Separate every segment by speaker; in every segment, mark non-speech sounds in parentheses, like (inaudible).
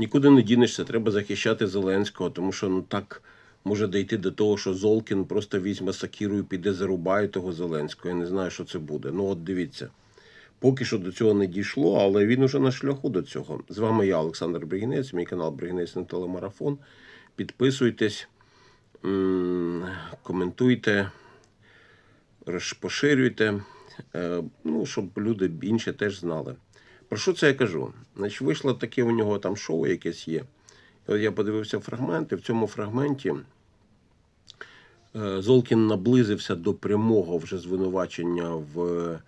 Speaker 1: Нікуди не дінешся, треба захищати Зеленського, тому що ну так може дійти до того, що Золкін просто візьме сакіру і піде зарубає того Зеленського. Я не знаю, що це буде. Ну от дивіться. Поки що до цього не дійшло, але він уже на шляху до цього. З вами я, Олександр Бригінець, мій канал Бригінець на телемарафон. Підписуйтесь, коментуйте, роз- поширюйте, е, ну, щоб люди інші теж знали. Про що це я кажу? Значить, вийшло таке у нього там шоу якесь є. От я подивився фрагменти. В цьому фрагменті е, Золкін наблизився до прямого вже звинувачення в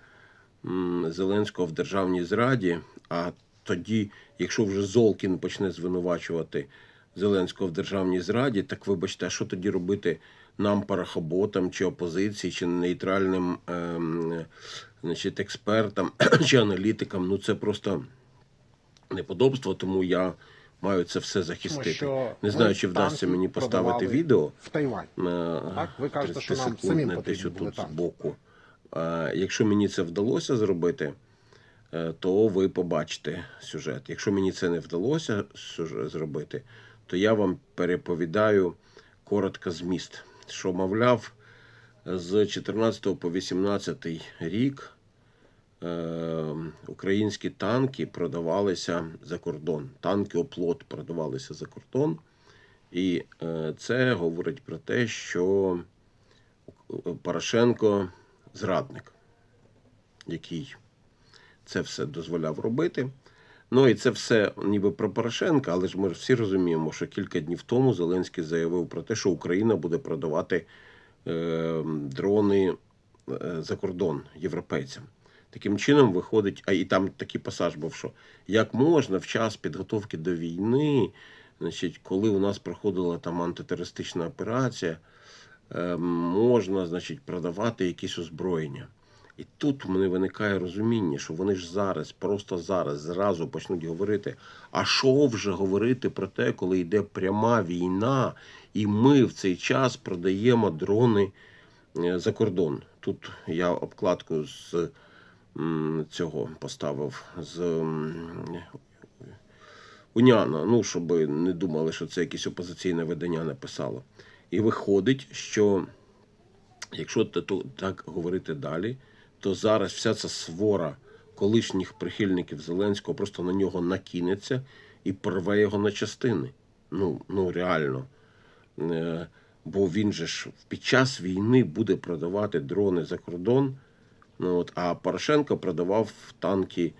Speaker 1: Зеленського в державній зраді. А тоді, якщо вже Золкін почне звинувачувати Зеленського в державній зраді, так вибачте, а що тоді робити нам, парахоботам, чи опозиції, чи нейтральним ем, значить, експертам, (clears throat) чи аналітикам? Ну це просто неподобство, тому я маю це все захистити. Не знаю, чи вдасться мені поставити відео.
Speaker 2: в Тайвань. Так, ви кажете, що нам
Speaker 1: 30
Speaker 2: самим.
Speaker 1: Е, Якщо мені це вдалося зробити, е, то ви побачите сюжет. Якщо мені це не вдалося зробити, то я вам переповідаю коротко зміст, що мовляв, з 14 по 18 рік е, українські танки продавалися за кордон. Танки оплот продавалися за кордон. І е, це говорить про те, що Порошенко зрадник, який це все дозволяв робити. Ну і це все ніби про Порошенка, але ж ми ж всі розуміємо, що кілька днів тому Зеленський заявив про те, що Україна буде продавати е, дрони е, за кордон європейцям. Таким чином виходить, а і там такий пасаж був, що як можна в час підготовки до війни, значить, коли у нас проходила там антитерористична операція, е, можна, значить, продавати якісь озброєння. І тут в мене виникає розуміння, що вони ж зараз, просто зараз, зразу почнуть говорити. А що вже говорити про те, коли йде пряма війна, і ми в цей час продаємо дрони е, за кордон. Тут я обкладку з цього поставив з Уняна, ну, щоб не думали, що це якесь опозиційне видання написало. І виходить, що якщо так говорити далі, то зараз вся ця свора колишніх прихильників Зеленського просто на нього накинеться і порве його на частини. Ну, ну реально. Е, Бо він же ж під час війни буде продавати дрони за кордон. Ну, от, а Порошенко продавав танки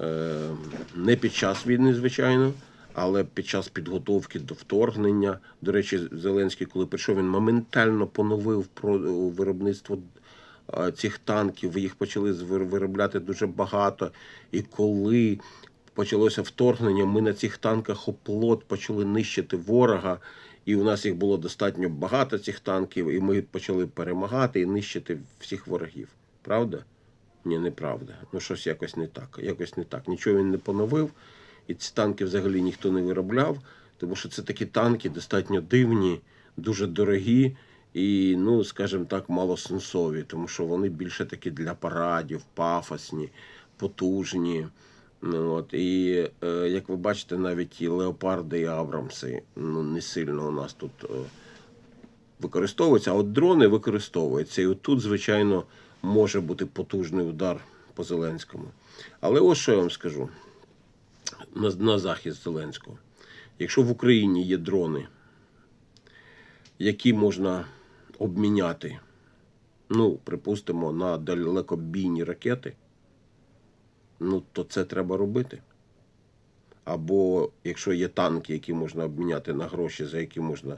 Speaker 1: е, не під час війни, звичайно, але під час підготовки до вторгнення. До речі, Зеленський, коли прийшов, він моментально поновив про виробництво е, цих танків. Їх почали виробляти дуже багато. І коли почалося вторгнення, ми на цих танках оплот почали нищити ворога. І у нас їх було достатньо багато цих танків, і ми почали перемагати і нищити всіх ворогів. Правда? Ні, неправда. Ну щось якось не так. Якось не так. Нічого він не поновив, і ці танки взагалі ніхто не виробляв, тому що це такі танки достатньо дивні, дуже дорогі і, ну, скажімо так, малосенсові, тому що вони більше такі для парадів, пафосні, потужні. Ну, от, і е, як ви бачите, навіть і леопарди і Абрамси ну, не сильно у нас тут е, використовуються, а от дрони використовуються. І от тут, звичайно, може бути потужний удар по Зеленському. Але ось що я вам скажу на, на захист Зеленського. Якщо в Україні є дрони, які можна обміняти, ну, припустимо, на далекобійні ракети, ну, то це треба робити. Або якщо є танки, які можна обміняти на гроші, за які можна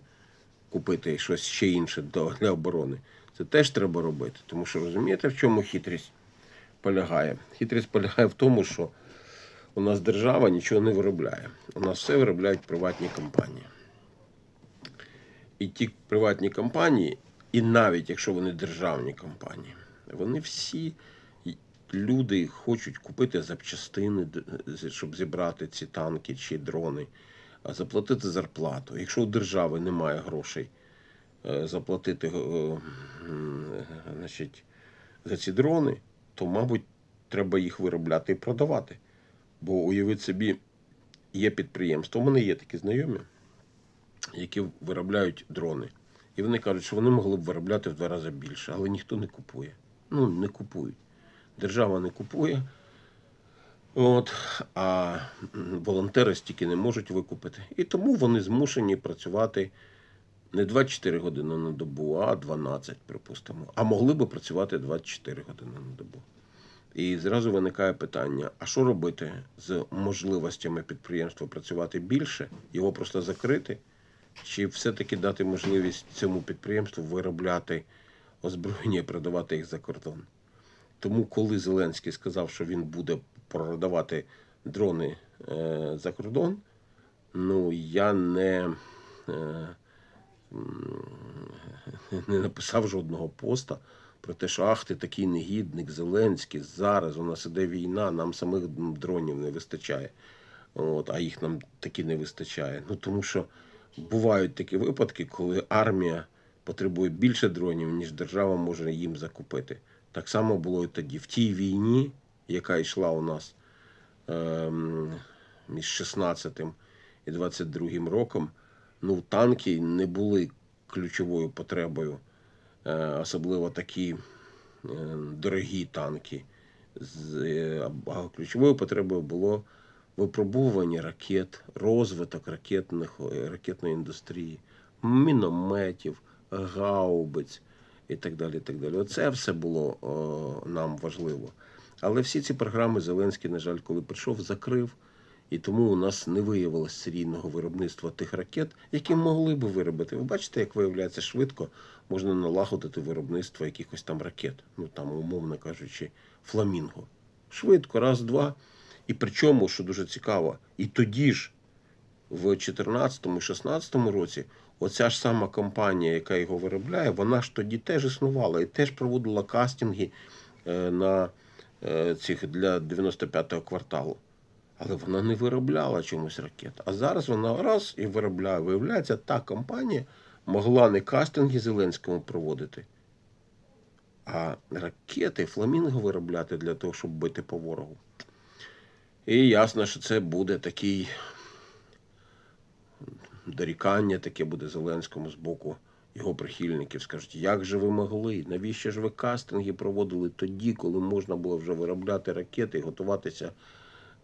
Speaker 1: купити щось ще інше для оборони, це теж треба робити. Тому що розумієте, в чому хитрість полягає? Хитрість полягає в тому, що у нас держава нічого не виробляє. У нас все виробляють приватні компанії. І ті приватні компанії, і навіть якщо вони державні компанії, вони всі люди хочуть купити запчастини, щоб зібрати ці танки чи дрони, а заплатити зарплату. Якщо у держави немає грошей е, заплатити е, значить, за ці дрони, то, мабуть, треба їх виробляти і продавати. Бо уявіть собі, є підприємства. У мене є такі знайомі, які виробляють дрони. І вони кажуть, що вони могли б виробляти в два рази більше, але ніхто не купує. Ну, не купують. Держава не купує. От, а волонтери стільки не можуть викупити. І тому вони змушені працювати не 24 години на добу, а 12, припустимо. А могли би працювати 24 години на добу. І зразу виникає питання: а що робити з можливостями підприємства працювати більше, його просто закрити, чи все-таки дати можливість цьому підприємству виробляти озброєння і продавати їх за кордон? Тому, коли Зеленський сказав, що він буде продавати дрони е, за кордон, ну я не, е, (laughs) не написав жодного поста про те, що ах, ти такий негідник, Зеленський, зараз у нас іде війна, нам самих дронів не вистачає. От, а їх нам таки не вистачає. Ну тому що бувають такі випадки, коли армія потребує більше дронів, ніж держава може їм закупити. Так само було і тоді. В тій війні, яка йшла у нас ем, між 16 і 22 роком, ну, танки не були ключовою потребою, е, особливо такі е, дорогі танки. З, е, ключовою потребою було випробування ракет, розвиток ракетних, е, ракетної індустрії, мінометів, гаубиць і так далі. Так далі. Оце все було о, нам важливо. Але всі ці програми Зеленський, на жаль, коли прийшов, закрив. І тому у нас не виявилось серійного виробництва тих ракет, які могли би виробити. Ви бачите, як виявляється швидко можна налагодити виробництво якихось там ракет, ну там, умовно кажучи, фламінго. Швидко, раз, два. І причому, що дуже цікаво, і тоді ж, в 2014-2016 році, оця ж сама компанія, яка його виробляє, вона ж тоді теж існувала і теж проводила кастинги е, на е, цих для 95-го кварталу. Але вона не виробляла чомусь ракет. А зараз вона раз і виробляє. Виявляється, та компанія могла не кастинги Зеленському проводити, а ракети фламінго виробляти для того, щоб бити по ворогу. І ясно, що це буде такий дорікання, таке буде Зеленському з боку його прихильників. Скажуть, як же ви могли? Навіщо ж ви кастинги проводили тоді, коли можна було вже виробляти ракети і готуватися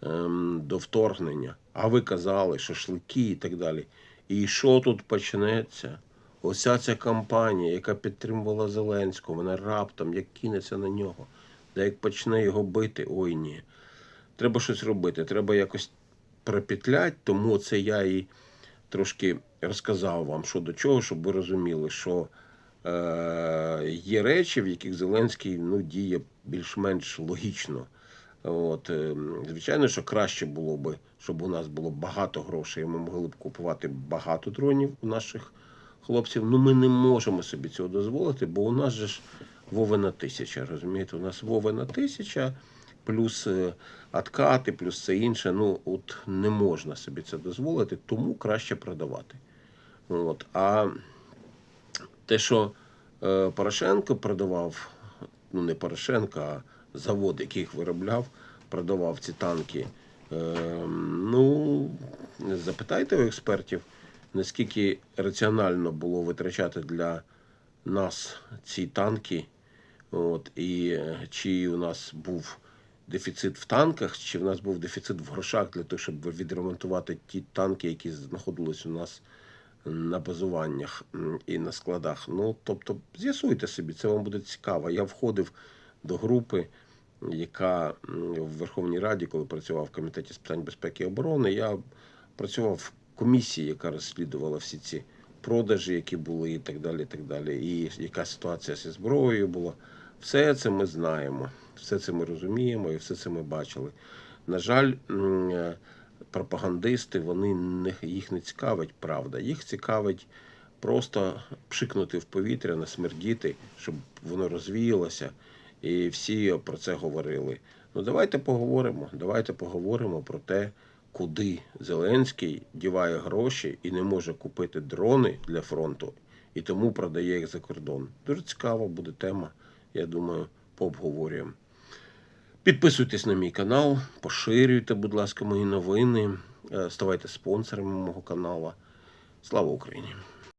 Speaker 1: ем, до вторгнення? А ви казали, шашлики і так далі. І що тут почнеться? Ося ця кампанія, яка підтримувала Зеленського, вона раптом як кинеться на нього, та як почне його бити, ой ні. Треба щось робити, треба якось пропетлять, тому це я і трошки розказав вам, що до чого, щоб ви розуміли, що е, є речі, в яких Зеленський ну, діє більш-менш логічно. От, е, звичайно, що краще було би, щоб у нас було багато грошей, і ми могли б купувати багато дронів у наших хлопців. Ну ми не можемо собі цього дозволити, бо у нас же ж Вовина тисяча, розумієте? У нас Вовина тисяча, плюс е, откати, плюс все інше. Ну, от не можна собі це дозволити, тому краще продавати. От. А те, що е, Порошенко продавав, ну не Порошенко, а завод, який їх виробляв, продавав ці танки. Е, ну, запитайте у експертів, наскільки раціонально було витрачати для нас ці танки. От, і чи у нас був дефіцит в танках, чи в нас був дефіцит в грошах для того, щоб відремонтувати ті танки, які знаходились у нас на базуваннях і на складах. Ну, тобто, з'ясуйте собі, це вам буде цікаво. Я входив до групи, яка в Верховній Раді, коли працював в комітеті з питань безпеки і оборони, я працював в комісії, яка розслідувала всі ці продажі, які були, і так далі. І так далі. І яка ситуація зі зброєю була. Все це ми знаємо, все це ми розуміємо і все це ми бачили. На жаль, е, пропагандисти, вони не, їх не цікавить правда. Їх цікавить просто пшикнути в повітря, насмердіти, щоб воно розвіялося, і всі про це говорили. Ну давайте поговоримо. Давайте поговоримо про те, куди Зеленський діває гроші і не може купити дрони для фронту, і тому продає їх за кордон. Дуже цікава буде тема. Я думаю, пообговорюємо. Підписуйтесь на мій канал, поширюйте, будь ласка, мої новини. е, ставайте спонсорами мого каналу. Слава Україні!